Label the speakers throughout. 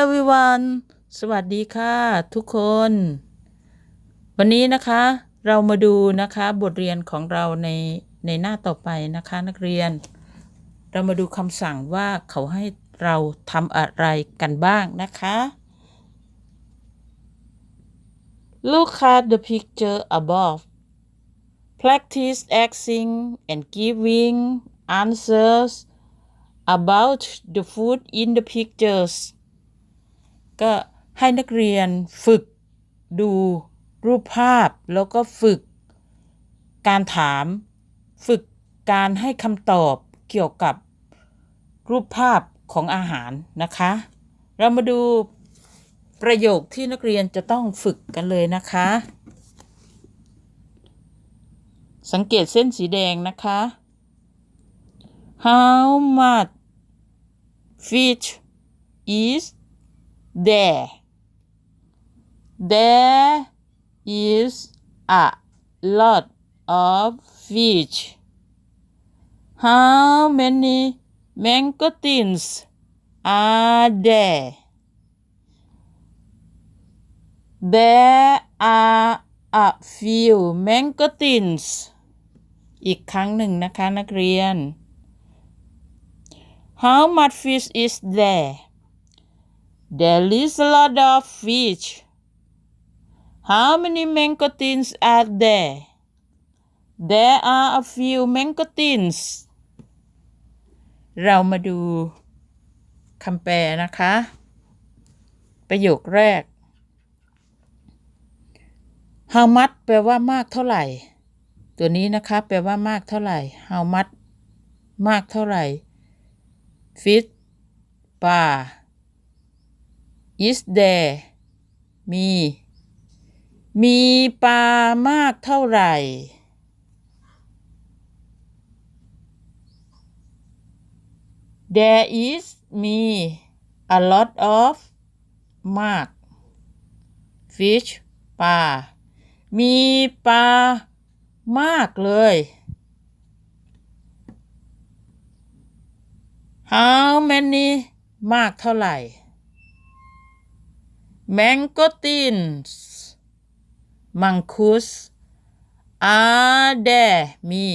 Speaker 1: everyone สวัสดีค่ะทุกคน วันนี้นะคะ เรามาดูนะคะบทเรียนของเราในในหน้าต่อไปนะคะนักเรียน เรามาดูคำสั่งว่าเขาให้เราทำอะไรกันบ้างนะคะ Look at the picture above practice asking and giving answers about the food in the pictures ก็ให้นักเรียนฝึกดูรูปภาพแล้วก็ฝึกการถาม ฝึกการให้คำตอบเกี่ยวกับรูปภาพของอาหารนะคะ เรามาดูประโยคที่นักเรียนจะต้องฝึกกันเลยนะคะ สังเกตเส้นสีแดงนะคะ How much fish is there? There is a lot of fish. How many mangosteens are there? There are a few mangosteens. อีกครั้งหนึ่งนะคะนักเรียน How much fish is there? There is a lot of fish. How many mangosteens are there? There are a few mangosteens. เรามาดูคำแปลนะคะ ประโยคแรก How much แปลว่ามากเท่าไหร่ ตัวนี้นะคะ แปลว่ามากเท่าไหร่ How much มากเท่าไหร่ Fish ปลา is there มี มีปลามากเท่าไหร่ there is มี a lot of มาก fish ปลา มีปลามากเลย how many มากเท่าไหร่ mangosteens มังคุส are there มี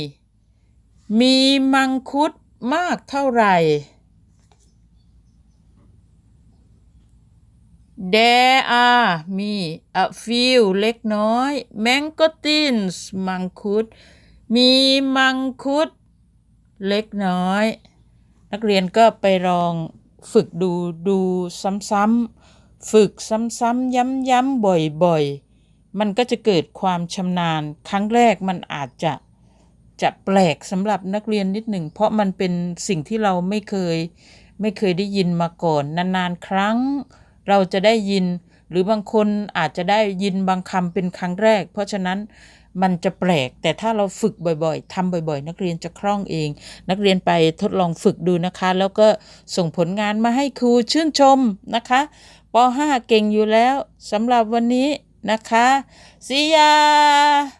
Speaker 1: มีมังคุดมากเท่าไหร่ there are มี a few เล็กน้อย mangosteens มังคุด มีมังคุด เล็กน้อย นักเรียนก็ไปลองฝึกดูดูซ้ำๆ ฝึกซ้ำๆย้ำๆบ่อยๆ มันก็จะเกิดความชำนาญ ครั้งแรกมันอาจจะจะแปลกสำหรับนักเรียนนิดหนึ่ง เพราะมันเป็นสิ่งที่เราไม่เคย ไม่เคยได้ยินมาก่อน นานๆ ครั้ง เราจะได้ยิน หรือบางคนอาจจะได้ยินบางคำเป็นครั้งแรก เพราะฉะนั้น มันจะแปลก แต่ถ้าเราฝึกบ่อยๆทำบ่อยๆ นักเรียนจะคล่องเอง นักเรียนไปทดลองฝึกดูนะคะ แล้วก็ส่งผลงานมาให้ครูชื่นชมนะคะป .5 เก่งอยู่แล้วสำหรับวันนี้นะคะสียา